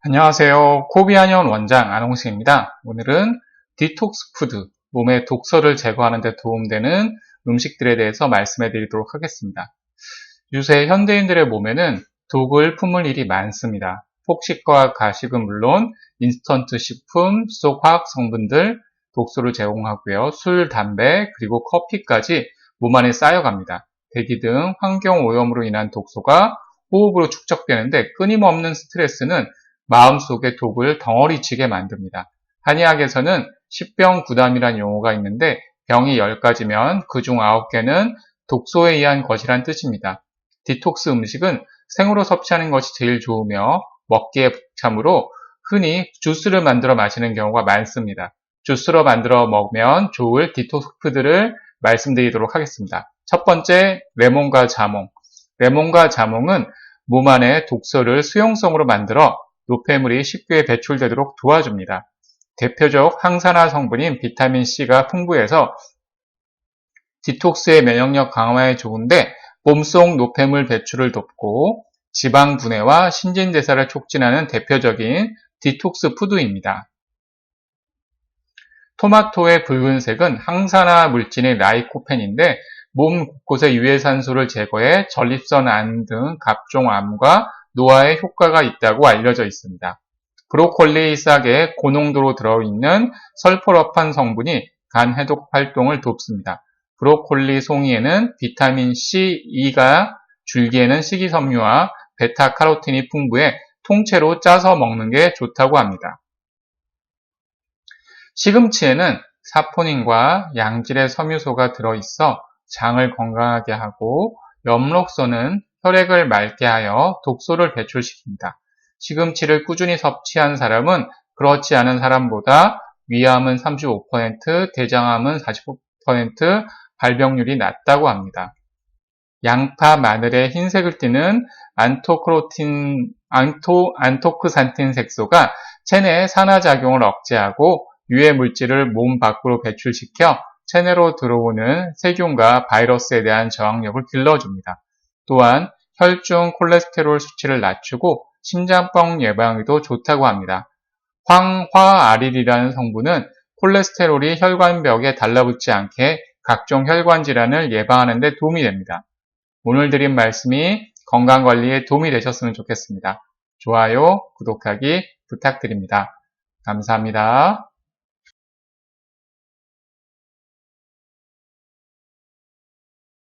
안녕하세요. 코비아년 원장 안홍식입니다. 오늘은 디톡스 푸드, 몸의 독소를 제거하는 데 도움되는 음식들에 대해서 말씀해 드리도록 하겠습니다. 요새 현대인들의 몸에는 독을 품을 일이 많습니다. 폭식과 가식은 물론 인스턴트 식품 속 화학 성분들 독소를 제공하고요. 술, 담배, 그리고 커피까지 몸 안에 쌓여갑니다. 대기 등 환경 오염으로 인한 독소가 호흡으로 축적되는데 끊임없는 스트레스는 마음속에 독을 덩어리치게 만듭니다. 한의학에서는 십병 구담이란 용어가 있는데 병이 10가지면 그중 9개는 독소에 의한 것이란 뜻입니다. 디톡스 음식은 생으로 섭취하는 것이 제일 좋으며 먹기에 복참으로 흔히 주스를 만들어 마시는 경우가 많습니다. 주스로 만들어 먹으면 좋을 디톡스 푸드를 말씀드리도록 하겠습니다. 첫 번째, 레몬과 자몽. 레몬과 자몽은 몸 안에 독소를 수용성으로 만들어 노폐물이 쉽게 배출되도록 도와줍니다. 대표적 항산화 성분인 비타민C가 풍부해서 디톡스의 면역력 강화에 좋은데 몸속 노폐물 배출을 돕고 지방 분해와 신진대사를 촉진하는 대표적인 디톡스 푸드입니다. 토마토의 붉은색은 항산화 물질인 라이코펜인데 몸 곳곳의 유해산소를 제거해 전립선 암 등 각종 암과 노화에 효과가 있다고 알려져 있습니다. 브로콜리 싹에 고농도로 들어있는 설포럽한 성분이 간 해독 활동을 돕습니다. 브로콜리 송이에는 비타민 C, E가 줄기에는 식이섬유와 베타카로틴이 풍부해 통째로 짜서 먹는 게 좋다고 합니다. 시금치에는 사포닌과 양질의 섬유소가 들어있어 장을 건강하게 하고 엽록소는 혈액을 맑게 하여 독소를 배출시킵니다. 시금치를 꾸준히 섭취한 사람은 그렇지 않은 사람보다 위암은 35%, 대장암은 45%, 발병률이 낮다고 합니다. 양파, 마늘의 흰색을 띠는 안토크로틴, 안토, 안토크산틴 색소가 체내의 산화작용을 억제하고 유해 물질을 몸 밖으로 배출시켜 체내로 들어오는 세균과 바이러스에 대한 저항력을 길러줍니다. 또한 혈중 콜레스테롤 수치를 낮추고 심장병 예방에도 좋다고 합니다. 황화아릴이라는 성분은 콜레스테롤이 혈관벽에 달라붙지 않게 각종 혈관 질환을 예방하는 데 도움이 됩니다. 오늘 드린 말씀이 건강관리에 도움이 되셨으면 좋겠습니다. 좋아요, 구독하기 부탁드립니다. 감사합니다.